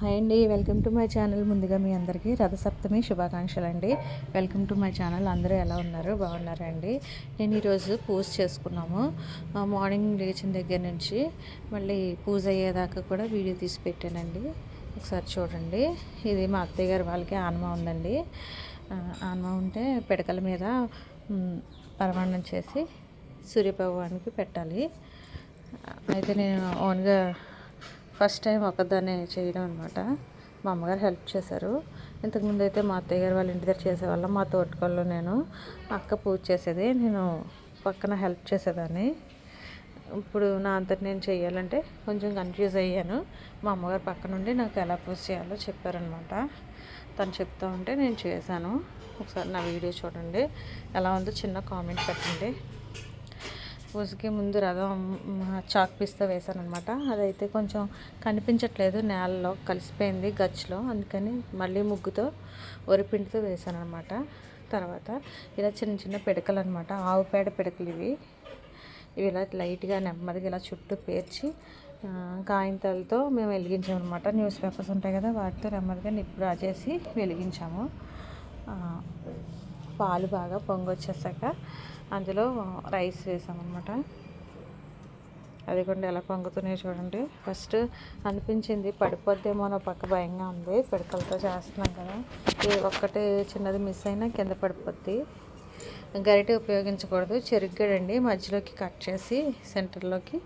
Hi అండి. Welcome to my channel. ముందుగా మీ అందరికీ రథసప్తమి శుభాకాంక్షలు అండి వెల్కమ్ టు మై ఛానల్. అందరూ ఎలా ఉన్నారు? బాగున్నారా అండి నేను ఈరోజు పూజ చేసుకున్నాము. మార్నింగ్ లేచిన దగ్గర నుంచి మళ్ళీ పూజ అయ్యేదాకా కూడా వీడియో తీసి పెట్టానండి. ఒకసారి చూడండి. ఇది మా అత్తయ్య గారి వాళ్ళకి ఆన్మ ఉందండి. ఆన్మ ఉంటే పిడకల మీద పరమాణం పరమాన్నం చేసి సూర్యభగవానికి పెట్టాలి. అయితే నేను ఓన్గా ఫస్ట్ టైం ఒకదాన్ని చేయడం అనమాట మా అమ్మగారు హెల్ప్ చేశారు. ఇంతకుముందు అయితే మా అత్తయ్య గారు వాళ్ళ ఇంటి దగ్గర చేసేవాళ్ళం. మా తోటకోళ్ళు నేను. అక్క పూజ చేసేది. నేను పక్కన హెల్ప్ చేసేదాన్ని. ఇప్పుడు నా అంతటి నేను చేయాలంటే కొంచెం కన్ఫ్యూజ్ అయ్యాను. మా అమ్మగారు పక్క నుండి నాకు ఎలా పూజ చేయాలో చెప్పారనమాట తను చెప్తూ ఉంటే నేను చేశాను. ఒకసారి నా వీడియో చూడండి. ఎలా ఉందో చిన్న కామెంట్ పెట్టండి. పూజకి ముందు రథం చాక్ పీస్తో వేసాను అనమాట అదైతే కొంచెం కనిపించట్లేదు నేలలో కలిసిపోయింది గచ్చులో. అందుకని మళ్ళీ ముగ్గుతో వరిపిండితో వేసాను అనమాట తర్వాత ఇలా చిన్న చిన్న పిడకలు అనమాట ఆవు పేడ పిడకలు ఇవి. ఇవి ఇలా లైట్గా నెమ్మదిగా ఇలా చుట్టూ పేర్చి కాగితాలతో మేము వెలిగించామన్నమాట. న్యూస్ పేపర్స్ ఉంటాయి కదా వాటితో నెమ్మదిగా నిప్పు రాజేసి వెలిగించాము. పాలు బాగా పొంగొచ్చేసాక అందులో రైస్ వేసామన్నమాట. అది కూడా ఎలా పొంగుతున్నాయో చూడండి. ఫస్ట్ అనిపించింది పడిపోద్దేమో అని ఒక పక్క భయంగా ఉంది. పిడకలతో చేస్తున్నాం కదా. ఏ ఒక్కటి చిన్నది మిస్ అయినా కింద పడిపోద్ది. గరిటె ఉపయోగించకూడదు. చెరుగ్గడండి మధ్యలోకి కట్ చేసి సెంటర్లోకి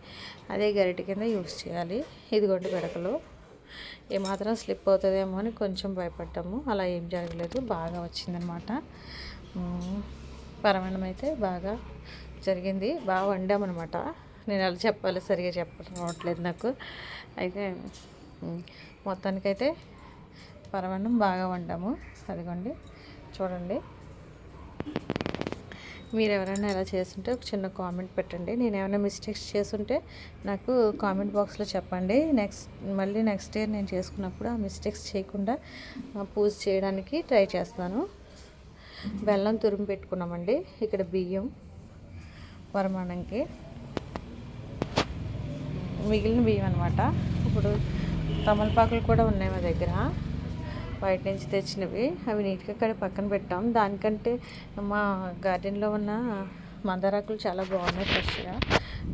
అదే గరిటె కింద యూస్ చేయాలి. ఇదిగోండి పిడకలు. ఏమాత్రం స్లిప్ అవుతుందేమో అని కొంచెం భయపడ్డాము. అలా ఏం జరగలేదు. బాగా వచ్చిందనమాట పరమాణం అయితే బాగా జరిగింది. బాగా వండామన్నమాట. నేను అలా చెప్పాలి సరిగా చెప్పడం రావట్లేదు నాకు. అయితే మొత్తానికైతే పరమాన్నం బాగా వండాము. అదిగోండి చూడండి. మీరు ఎవరైనా ఎలా చేస్తుంటే ఒక చిన్న కామెంట్ పెట్టండి. నేను ఏమైనా మిస్టేక్స్ చేస్తుంటే నాకు కామెంట్ బాక్స్లో చెప్పండి. నెక్స్ట్ మళ్ళీ నెక్స్ట్ ఇయర్ నేను చేసుకున్నప్పుడు ఆ మిస్టేక్స్ చేయకుండా పూజ చేయడానికి ట్రై చేస్తాను. బెల్లం తురిమి పెట్టుకున్నామండి. ఇక్కడ బియ్యం వరమానంకి. మిగిలిన బియ్యం అనమాట ఇప్పుడు తమలపాకులు కూడా ఉన్నాయి మా దగ్గర. బయట నుంచి తెచ్చినవి. అవి నీట్గా ఇక్కడ పక్కన పెట్టాం. దానికంటే మా గార్డెన్లో ఉన్న మందారాకులు చాలా బాగున్నాయి ఫ్రెష్గా.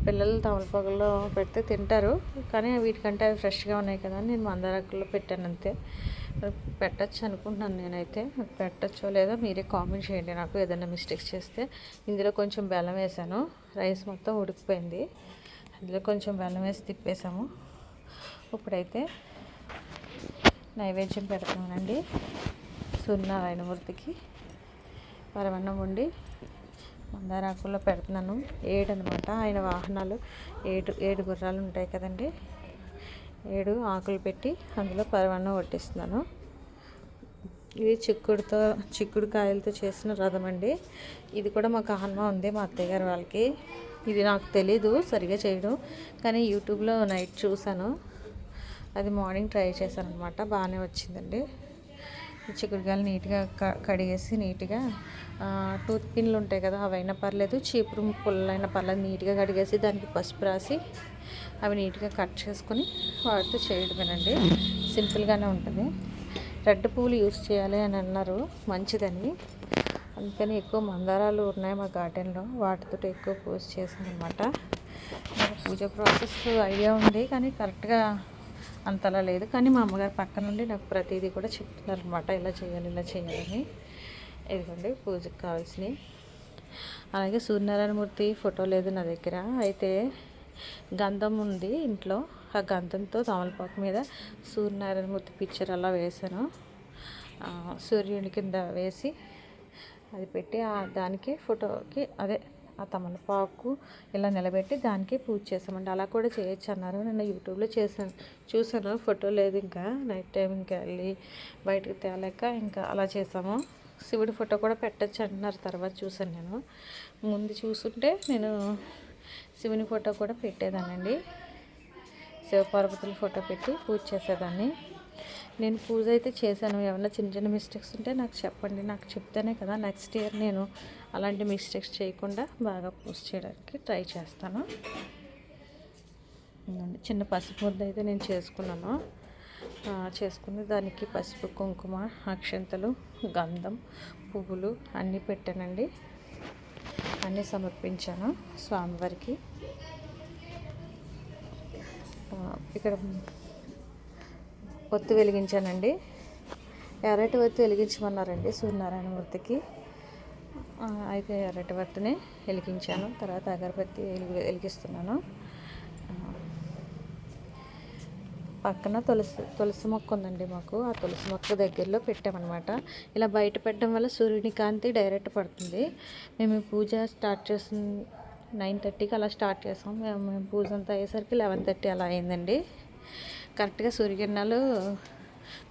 పిల్లలు తమలపాకుల్లో పెడితే తింటారు. కానీ వీటికంటే అవి ఫ్రెష్గా ఉన్నాయి కదా నేను మందారాకుల్లో పెట్టాను అంతే. పెట్టచ్చు అనుకుంటున్నాను నేనైతే. పెట్టచ్చో లేదో మీరే కామెంట్ చేయండి. నాకు ఏదైనా మిస్టేక్స్ చేస్తే ఇందులో కొంచెం బెల్లం వేసాను. రైస్ మొత్తం ఉడికిపోయింది. అందులో కొంచెం బెల్లం వేసి తిప్పేసాము. ఇప్పుడైతే నైవేద్యం పెడతానండి సూర్యనారాయణమూర్తికి పరమన్నం ఉండి మందారాకుల్లో పెడుతున్నాను. ఏడు అనమాట ఆయన వాహనాలు ఏడు ఏడు గుర్రాలు ఉంటాయి కదండి. ఏడు ఆకులు పెట్టి అందులో పరమాన్నం వడ్డిస్తున్నాను. ఇది చిక్కుడుతో చిక్కుడు కాయలతో చేసిన రథం అండి. ఇది కూడా మాకు ఆన్మా ఉంది మా అత్తయ్య గారు వాళ్ళకి. ఇది నాకు తెలీదు సరిగా చేయడం కానీ యూట్యూబ్లో నైట్ చూశాను. అది మార్నింగ్ ట్రై చేశాను అనమాట బాగానే వచ్చిందండి. చిక్కుడుకాయలు నీట్గా క కడిగేసి నీట్గా టూత్ పిన్లు ఉంటాయి కదా అవైనా పర్లేదు. చీపురు పుల్లైనా పర్లేదు నీట్గా కడిగేసి దానికి పసుపు రాసి అవి నీట్గా కట్ చేసుకొని వాటితో చేయడమేనండి. సింపుల్గానే ఉంటుంది. రెడ్ పువ్వులు యూస్ చేయాలి అని అన్నారు. మంచిదని. అందుకని ఎక్కువ మందారాలు ఉన్నాయి మా గార్డెన్లో. వాటితో ఎక్కువ పూజ చేశాను అనమాట పూజ ప్రాసెస్ ఐడియా ఉంది కానీ కరెక్ట్గా అంతలా లేదు. కానీ మా అమ్మగారు పక్క నుండి నాకు ప్రతిదీ కూడా చెప్తున్నారు అనమాట ఇలా చేయాలి ఇలా చేయాలని. ఇదిగోండి పూజకు కావాల్సినవి. అలాగే సూర్యనారాయణమూర్తి ఫోటో లేదు నా దగ్గర. అయితే గంధం ఉంది ఇంట్లో. ఆ గంధంతో తమలపాకు మీద సూర్యనారాయణమూర్తి పిక్చర్ అలా వేసాను సూర్యుని కింద వేసి అది పెట్టి ఆ దానికి ఫోటోకి అదే ఆ తమలపాకు ఇలా నిలబెట్టి దానికి పూజ చేసామండి అలా కూడా చేయొచ్చు అన్నారు. నేను యూట్యూబ్లో చేశాను. చూసాను ఫోటో లేదు ఇంకా. నైట్ టైం ఇంకా వెళ్ళి బయటకు తేలేక ఇంకా అలా చేసాము. శివుడి ఫోటో కూడా పెట్టచ్చు అంటున్నారు తర్వాత చూసాను నేను. ముందు చూసుంటే నేను శివుని ఫోటో కూడా పెట్టేదానండి. శివపార్వతుల ఫోటో పెట్టి పూజ చేసేదాన్ని. నేను పూజ అయితే చేశాను. ఏమన్నా చిన్న చిన్న మిస్టేక్స్ ఉంటే నాకు చెప్పండి. నాకు చెప్తేనే కదా నెక్స్ట్ ఇయర్ నేను అలాంటి మిస్టేక్స్ చేయకుండా బాగా పూజ చేయడానికి ట్రై చేస్తాను. చిన్న పసుపు ముద్ద అయితే నేను చేసుకున్నాను. చేసుకుని దానికి పసుపు కుంకుమ అక్షంతలు గంధం పువ్వులు అన్నీ పెట్టానండి. అన్నీ సమర్పించాను స్వామివారికి. ఇక్కడ ఒత్తు వెలిగించానండి. ఎర్రటి ఒత్తు వెలిగించమన్నారండి సూర్యనారాయణమూర్తికి అయితే ఎర్రటి వత్తుని వెలిగించాను. తర్వాత అగరబత్తి వెలిగిస్తున్నాను. పక్కన తులసి తులసి మొక్క ఉందండి మాకు. ఆ తులసి మొక్క దగ్గరలో పెట్టామన్నమాట. ఇలా బయట పెట్టడం వల్ల సూర్యుని కాంతి డైరెక్ట్ పడుతుంది. మేము పూజ స్టార్ట్ చేసిన నైన్ థర్టీకి అలా స్టార్ట్ చేసాం. మేము పూజ అంతా అయ్యేసరికి లెవెన్ థర్టీ అలా అయిందండి. కరెక్ట్గా సూర్యకిరణాలు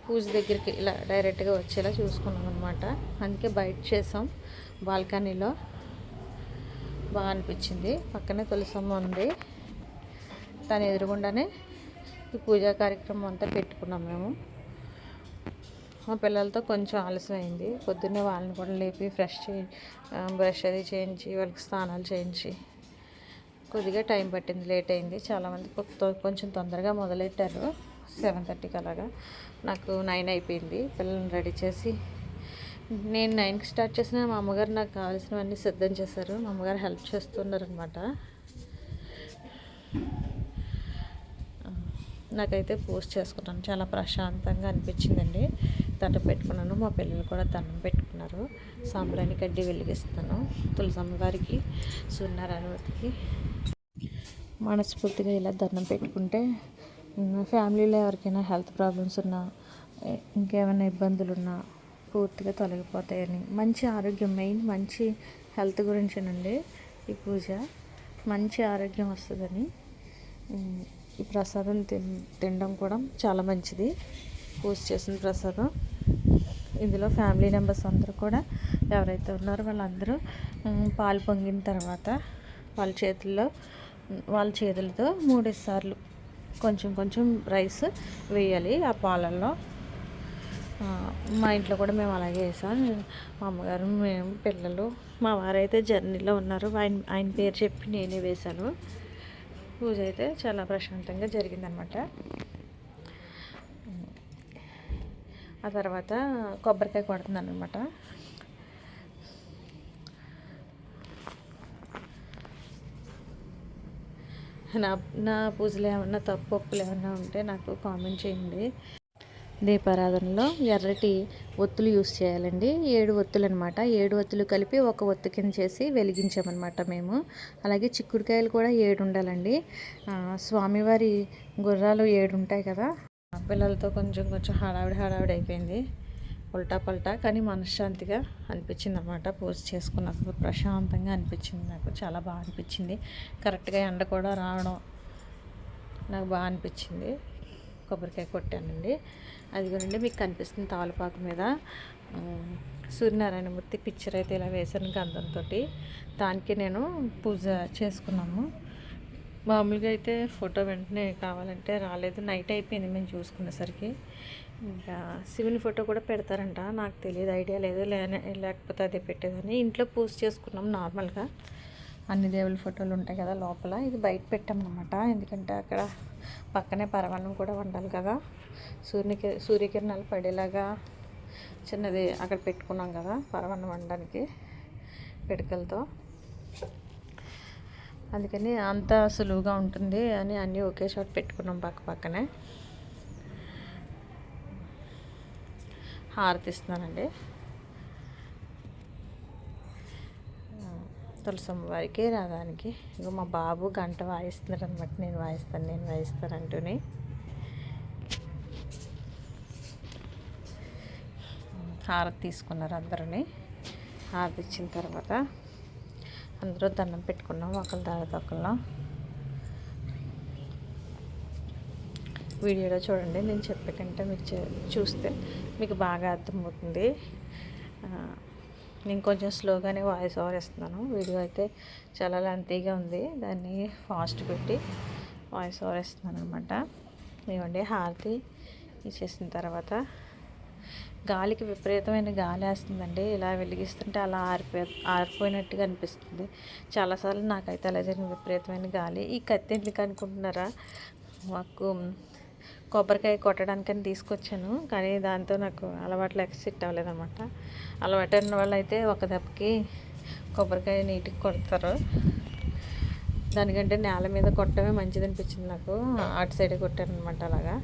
పూజ దగ్గరికి ఇలా డైరెక్ట్గా వచ్చేలా చూసుకున్నాం అనమాట అందుకే బయట చేసాం బాల్కనీలో. బాగా అనిపించింది. పక్కనే తులసమ్మ ఉంది. తను ఎదురుగుండానే ఈ పూజా కార్యక్రమం అంతా పెట్టుకున్నాం మేము. మా పిల్లలతో కొంచెం ఆలస్యం అయింది పొద్దున్నే వాళ్ళని కూడా లేపి ఫ్రెష్ చే బ్రష్ అది చేయించి వాళ్ళకి స్నానాలు చేయించి కొద్దిగా టైం పట్టింది లేట్ అయింది. చాలామంది కొంచెం తొందరగా మొదలెట్టారు. సెవెన్ థర్టీకి అలాగా నాకు నైన్ అయిపోయింది. పిల్లల్ని రెడీ చేసి నేను నైన్కి స్టార్ట్ చేసిన మా అమ్మగారు నాకు కావాల్సినవన్నీ సిద్ధం చేశారు. మా అమ్మగారు హెల్ప్ చేస్తున్నారు అనమాట నాకైతే పోస్ట్ చేసుకున్నాను చాలా ప్రశాంతంగా అనిపించిందండి. దండం పెట్టుకున్నాను. మా పిల్లలు కూడా దండం పెట్టుకున్నారు. సాంబ్రాణి కడ్డి వెలిగిస్తాను. తులసమ్మ గారికి సూర్యనారాయణకి మనస్ఫూర్తిగా ఇలా దండం పెట్టుకుంటే ఫ్యామిలీలో ఎవరికైనా హెల్త్ ప్రాబ్లమ్స్ ఉన్నా ఇంకేమైనా ఇబ్బందులు ఉన్నా పూర్తిగా తొలగిపోతాయని. మంచి ఆరోగ్యం మెయిన్ మంచి హెల్త్ గురించేనండి ఈ పూజ. మంచి ఆరోగ్యం వస్తుందని ఈ ప్రసాదం తిన్ తినడం కూడా చాలా మంచిది. పూజ చేసిన ప్రసాదం. ఇందులో ఫ్యామిలీ మెంబర్స్ అందరూ కూడా ఎవరైతే ఉన్నారో వాళ్ళందరూ పాలు పొంగిన తర్వాత వాళ్ళ చేతుల్లో వాళ్ళ చేతులతో మూడు సార్లు కొంచెం కొంచెం రైస్ వేయాలి ఆ పాలల్లో. మా ఇంట్లో కూడా మేము అలాగే వేసాం మా అమ్మగారు మేము పిల్లలు మా వారైతే జర్నీలో ఉన్నారు. ఆయన ఆయన పేరు చెప్పి నేనే వేశాను. పూజ అయితే చాలా ప్రశాంతంగా జరిగిందనమాట. ఆ తర్వాత కొబ్బరికాయ కొడుతున్నాను అనమాట నా నా పూజలు ఏమన్నా తప్పు ఒప్పులు ఏమన్నా ఉంటే నాకు కామెంట్ చేయండి. దీపారాధనలో ఎర్రటి ఒత్తులు యూస్ చేయాలండి. ఏడు ఒత్తులు అనమాట ఏడు ఒత్తులు కలిపి ఒక ఒత్తు కింద చేసి వెలిగించామన్నమాట మేము. అలాగే చిక్కుడుకాయలు కూడా ఏడు ఉండాలండి. స్వామివారి గుర్రాలు ఏడు ఉంటాయి కదా. పిల్లలతో కొంచెం కొంచెం హడావిడి హడావిడి అయిపోయింది. ఉల్టా పల్టా కానీ మనశ్శాంతిగా అనిపించింది అనమాట పూజ చేసుకున్నప్పుడు ప్రశాంతంగా అనిపించింది నాకు. చాలా బాగా అనిపించింది. కరెక్ట్గా ఎండ కూడా రావడం నాకు బాగా అనిపించింది. కొబ్బరికాయ కొట్టానండి. అది కూడా మీకు కనిపిస్తుంది తాలపాకు మీద. సూర్యనారాయణమూర్తి పిక్చర్ అయితే ఇలా వేసాను గంధంతో దానికి నేను పూజ చేసుకున్నాము. మామూలుగా అయితే ఫోటో వెంటనే కావాలంటే రాలేదు. నైట్ అయిపోయింది మేము చూసుకునేసరికి ఇంకా శివుని ఫోటో కూడా పెడతారంట. నాకు తెలియదు ఐడియా లేదు. లేకపోతే అదే పెట్టేదని ఇంట్లో పూజ చేసుకున్నాం నార్మల్గా అన్ని దేవుళ్ళ ఫోటోలు ఉంటాయి కదా లోపల. ఇది బయట పెట్టామన్నమాట ఎందుకంటే అక్కడ పక్కనే పరమాన్నం కూడా వండాలి కదా. సూర్యకి సూర్యకిరణాలు పడేలాగా చిన్నది అక్కడ పెట్టుకున్నాం కదా పరమాన్నం వండడానికి పిడకలతో. అందుకని అంత సులువుగా ఉంటుంది అని అన్నీ ఒకే చోట పెట్టుకున్నాం పక్క పక్కనే. హారతిస్తున్నానండి తులసమ్మ వారికి రాగానికి ఇక మా బాబు గంట వాయిస్తున్నారు అనమాట నేను వాయిస్తాను నేను వాయిస్తాను అంటూనే హారతి తీసుకున్నారు అందరిని. హారతి ఇచ్చిన తర్వాత అందరూ దండం పెట్టుకున్నాం ఒకళ్ళ తర్వాత ఒకళ్ళ. వీడియోలో చూడండి నేను చెప్పే కంటే మీకు చూస్తే మీకు బాగా అర్థమవుతుంది. నేను కొంచెం స్లోగానే వాయిస్ ఓవర్ ఇస్తున్నాను వీడియో అయితే చాలా లెంతీగా ఉంది. దాన్ని ఫాస్ట్ పెట్టి వాయిస్ ఓవర్ ఇస్తున్నాను అనమాట ఇవ్వండి హారతి ఇచ్చేసిన తర్వాత గాలికి విపరీతమైన గాలి వేస్తుందండి. ఇలా వెలిగిస్తుంటే అలా ఆరిపోయి ఆరిపోయినట్టుగా అనిపిస్తుంది. చాలాసార్లు నాకైతే అలా జరిగిన విపరీతమైన గాలి. ఈ కత్తి ఎందుకు అనుకుంటున్నారా? మాకు కొబ్బరికాయ కొట్టడానికని తీసుకొచ్చాను కానీ దాంతో నాకు అలవాట్లు ఎక్సిట్ అవ్వలేదన్నమాట. అలవాటు ఉన్న వాళ్ళు అయితే ఒక దెబ్బకి కొబ్బరికాయ నీటికి కొడతారు. దానికంటే నేల మీద కొట్టడమే మంచిది అనిపించింది నాకు. అటు సైడ్ కొట్టాను అనమాట అలాగా.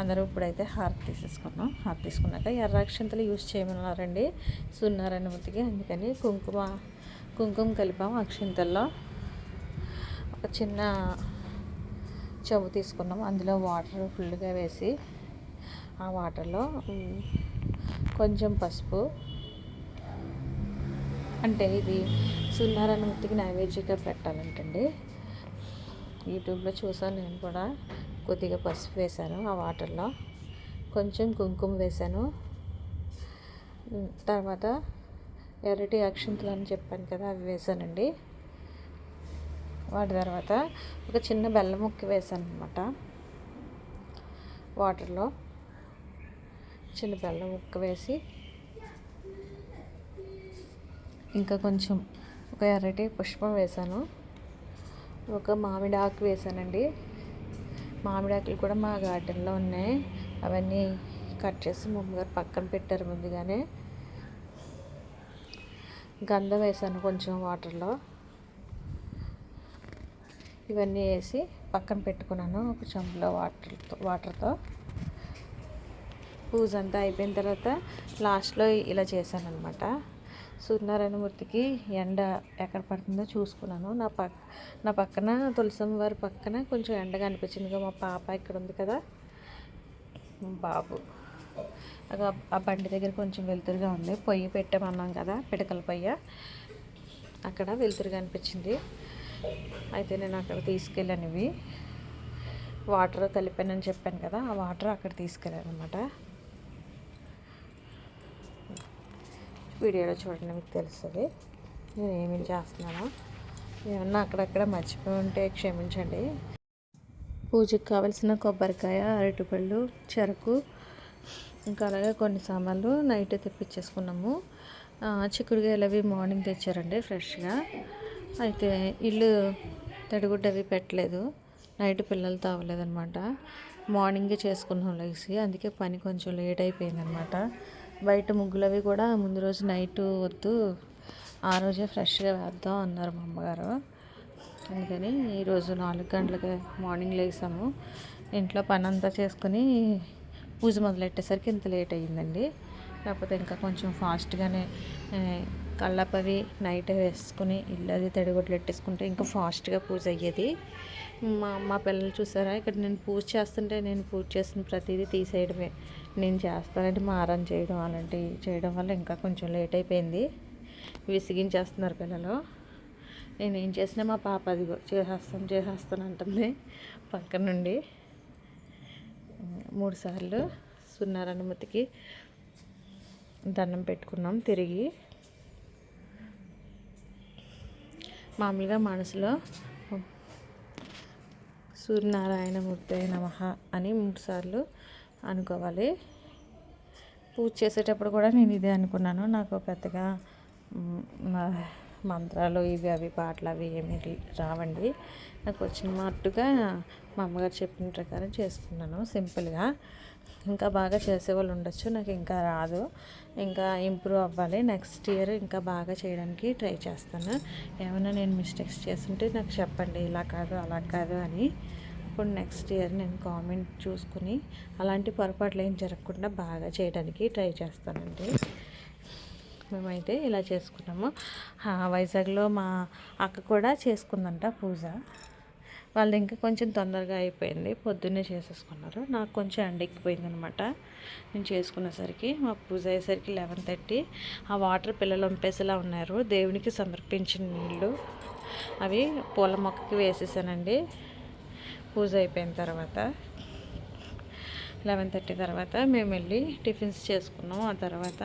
అందరూ ఇప్పుడైతే హార్ తీసేసుకున్నాం. హార్ తీసుకున్నాక ఎర్ర అక్షంతలు యూజ్ చేయమన్నారండి. సున్నారని ముతికి అందుకని కుంకుమ కుంకుమ కలిపాం అక్షంతల్లో. ఒక చిన్న చెవు తీసుకున్నాం. అందులో వాటర్ ఫుల్గా వేసి ఆ వాటర్లో కొంచెం పసుపు అంటే ఇది సున్నారాయణ ముత్తికి నైవేద్యంగా పెట్టాలంటండి. యూట్యూబ్లో చూసాను నేను కూడా. కొద్దిగా పసుపు వేశాను ఆ వాటర్లో. కొంచెం కుంకుమ వేశాను. తర్వాత ఎర్రటి అక్షంతలు అని చెప్పాను కదా అవి వేసానండి వాటి తర్వాత ఒక చిన్న బెల్లం ముక్క వేసాను అనమాట వాటర్లో చిన్న బెల్లం ముక్క వేసి ఇంకా కొంచెం ఒక ఎర్రటి పుష్పం వేసాను. ఒక మామిడి ఆకు వేసానండి. మామిడాకులు కూడా మా గార్డెన్లో ఉన్నాయి. అవన్నీ కట్ చేసి మమ్మగారు పక్కన పెట్టారు ముందుగానే. గంధం వేసాను కొంచెం వాటర్లో. ఇవన్నీ వేసి పక్కన పెట్టుకున్నాను ఒక చెంబులో వాటర్తో వాటర్తో. పూజ అంతా అయిపోయిన తర్వాత లాస్ట్లో ఇలా చేశాను అనమాట సూర్యనారాయణమూర్తికి ఎండ ఎక్కడ పడుతుందో చూసుకున్నాను. నా పక్క నా పక్కన తులసమ్మ వారి పక్కన కొంచెం ఎండగా అనిపించిందిగా మా పాప ఇక్కడ ఉంది కదా. బాబు. ఆ బండి దగ్గర కొంచెం వెలుతురుగా ఉంది. పొయ్యి పెట్టామన్నాం కదా పిడకల పొయ్య. అక్కడ వెలుతురుగా అనిపించింది. అయితే నేను అక్కడ తీసుకెళ్ళాను ఇవి. వాటర్ కలిపానని చెప్పాను కదా ఆ వాటర్ అక్కడ తీసుకెళ్ళాను అనమాట వీడియోలో చూడండి మీకు తెలుస్తుంది. నేను ఏమేమి చేస్తున్నానో. ఏమన్నా అక్కడక్కడ మర్చిపోయి ఉంటే క్షమించండి. పూజకి కావలసిన కొబ్బరికాయ అరటిపళ్ళు చెరకు ఇంకా అలాగే కొన్ని సామాన్లు నైట్ తెప్పించేసుకున్నాము. చిక్కుడుకాయలు అవి మార్నింగ్ తెచ్చారండి ఫ్రెష్గా. అయితే ఇల్లు తడిగుడ్డ అవి పెట్టలేదు. నైట్ పిల్లలు తావలేదనమాట. మార్నింగే చేసుకున్నాం లేసి అందుకే పని కొంచెం లేట్ అయిపోయిందనమాట. బయట ముగ్గులు అవి కూడా ముందు రోజు నైట్ వద్దు ఆ రోజే ఫ్రెష్గా వేద్దాం అన్నారు మా అమ్మగారు. అందుకని ఈరోజు నాలుగు గంటలకి మార్నింగ్ లేసాము. ఇంట్లో పని అంతా చేసుకుని పూజ మొదలెట్టేసరికి ఇంత లేట్ అయ్యిందండి. కాకపోతే ఇంకా కొంచెం ఫాస్ట్గానే కళ్ళపవి నైట్ వేసుకుని ఇల్లు అది తడిగొట్లు పెట్టేసుకుంటే ఇంకా ఫాస్ట్గా పూజ అయ్యేది మా మా పిల్లలు చూసారా? ఇక్కడ నేను పూజ చేస్తుంటే నేను పూజ చేసిన ప్రతిదీ తీసేయడమే. నేను చేస్తానంటే మారం చేయడం అలాంటివి చేయడం వల్ల ఇంకా కొంచెం లేట్ అయిపోయింది విసిగించేస్తున్నారు పిల్లలు. నేను ఏం చేసినా మా పాప అదిగో చేసేస్తాను చేసేస్తాను అంటుంది పక్క నుండి. మూడుసార్లు సున్నారనుమతికి దండం పెట్టుకున్నాం తిరిగి. మామూలుగా మనసులో సూర్యనారాయణమూర్తి నమ అని మూడుసార్లు అనుకోవాలి. పూజ చేసేటప్పుడు కూడా నేను ఇదే అనుకున్నాను. నాకు పెద్దగా మంత్రాలు ఇవి అవి పాటలు అవి ఏమి రావండి. నాకు వచ్చిన మట్టుగా మా అమ్మగారు చెప్పిన ప్రకారం చేసుకున్నాను. సింపుల్గా. ఇంకా బాగా చేసేవాళ్ళు ఉండొచ్చు. నాకు ఇంకా రాదు. ఇంకా ఇంప్రూవ్ అవ్వాలి. నెక్స్ట్ ఇయర్ ఇంకా బాగా చేయడానికి ట్రై చేస్తాను. ఏమైనా నేను మిస్టేక్స్ చేస్తుంటే నాకు చెప్పండి. ఇలా కాదు అలా కాదు అని. ఇప్పుడు నెక్స్ట్ ఇయర్ నేను కామెంట్ చూసుకుని అలాంటి పొరపాట్లు ఏం జరగకుండా బాగా చేయడానికి ట్రై చేస్తానండి. మేమైతే ఇలా చేసుకున్నాము. వైజాగ్లో మా అక్క కూడా చేసుకుందంట పూజ. వాళ్ళు ఇంకా కొంచెం తొందరగా అయిపోయింది. పొద్దున్నే చేసేసుకున్నారు. నాకు కొంచెం ఎండెక్కిపోయింది అనమాట నేను చేసుకునేసరికి మా పూజ అయ్యేసరికి లెవెన్ థర్టీ. ఆ వాటర్ పిల్లలు వంపేసేలా ఉన్నారు. దేవునికి సమర్పించిన నీళ్ళు. అవి పూల మొక్కకి వేసేసానండి. పూజ అయిపోయిన తర్వాత. లెవెన్ థర్టీ తర్వాత మేము వెళ్ళి టిఫిన్స్ చేసుకున్నాం. ఆ తర్వాత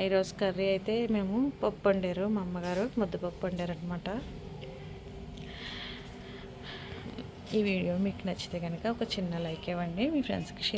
ఈరోజు కర్రీ అయితే మేము పప్పు వండారు. మా అమ్మగారు ముద్దపప్పు వండారు అనమాట ఈ వీడియో మీకు నచ్చితే కనుక ఒక చిన్న లైక్ ఇవ్వండి. మీ ఫ్రెండ్స్కి షేర్